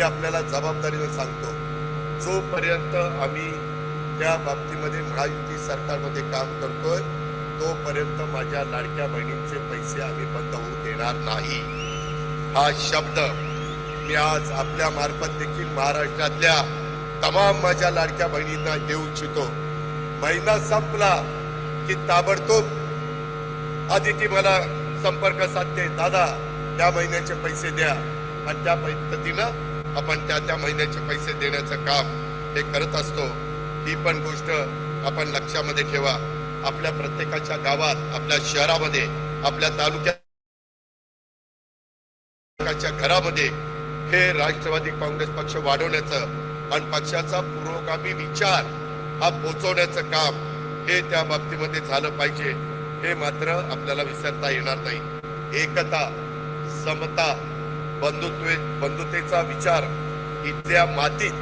मी आपल्याला जबाबदारीनं सांगतो. जोपर्यंत आम्ही त्या बाबतीमध्ये महायुती सरकारमध्ये काम करतोय तोपर्यंत माझ्या लाडक्या बहिणींचे पैसे आम्ही बंद होऊ देणार नाही. हा शब्द मी आज आपल्या मार्फत देखील महाराष्ट्रातल्या तमाम माझ्या लाडक्या बहिणींना देऊ इच्छितो. महिना संपला की ताबडतोब आदिती मला संपर्क साधते. दादा त्या महिन्याचे पैसे द्या. आणि त्या पद्धतीनं आपण त्या त्या महिन्याचे पैसे देण्याचं काम हे करत असतो ही पण गोष्ट आपण लक्षामध्ये ठेवा. आपल्या प्रत्येकाच्या गावात आपल्या शहरामध्ये आपल्या तालुक्यात प्रत्येकाच्या घरामध्ये हे राष्ट्रवादी काँग्रेस पक्ष वाढवण्याचं आणि पक्षाचा पुरोगामी विचार हा पोचवण्याचं काम हे त्या बाबतीमध्ये झालं पाहिजे हे मात्र आपल्याला विसरता येणार नाही. एकता समता बंधुत्वे बंधुतेचा विचार इथल्या मातीत.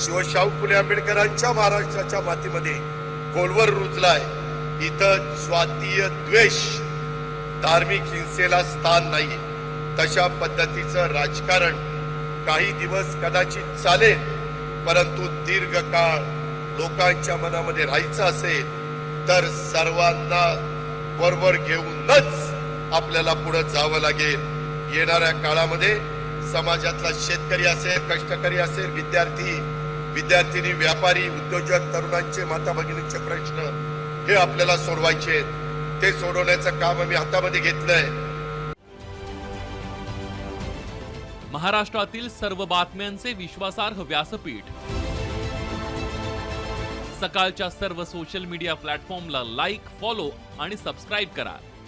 शिवशाहू फुले आंबेडकरांच्या महाराष्ट्राच्या मातीमध्ये खोलवर रुजलाय. इथं स्वातीय द्वेष. धार्मिक हिंसेला स्थान नाही. तशा पद्धतीचं राजकारण काही दिवस कदाचित चालेल परंतु दीर्घकाळ लोकांच्या मनामध्ये राहायचं असेल तर सर्वांना बरोबर घेऊनच आपल्याला पुढे जावं लागेल. येणाऱ्या काळामध्ये समाजातला शेतकरी असेल कष्टकरी असेल विद्यार्थी विद्यार्थिनी व्यापारी उद्योजक तरुणांचे माता भगिनींचे प्रश्न हे आपल्याला सोडवायचे आहेत. ते सोडवण्याचं काम आम्ही हातामध्ये घेतलंय. महाराष्ट्रातील सर्व बातम्यांचे विश्वासार्ह व्यासपीठ. सकाळच्या सर्व सोशल मीडिया प्लॅटफॉर्मला लाईक फॉलो आणि सबस्क्राईब करा.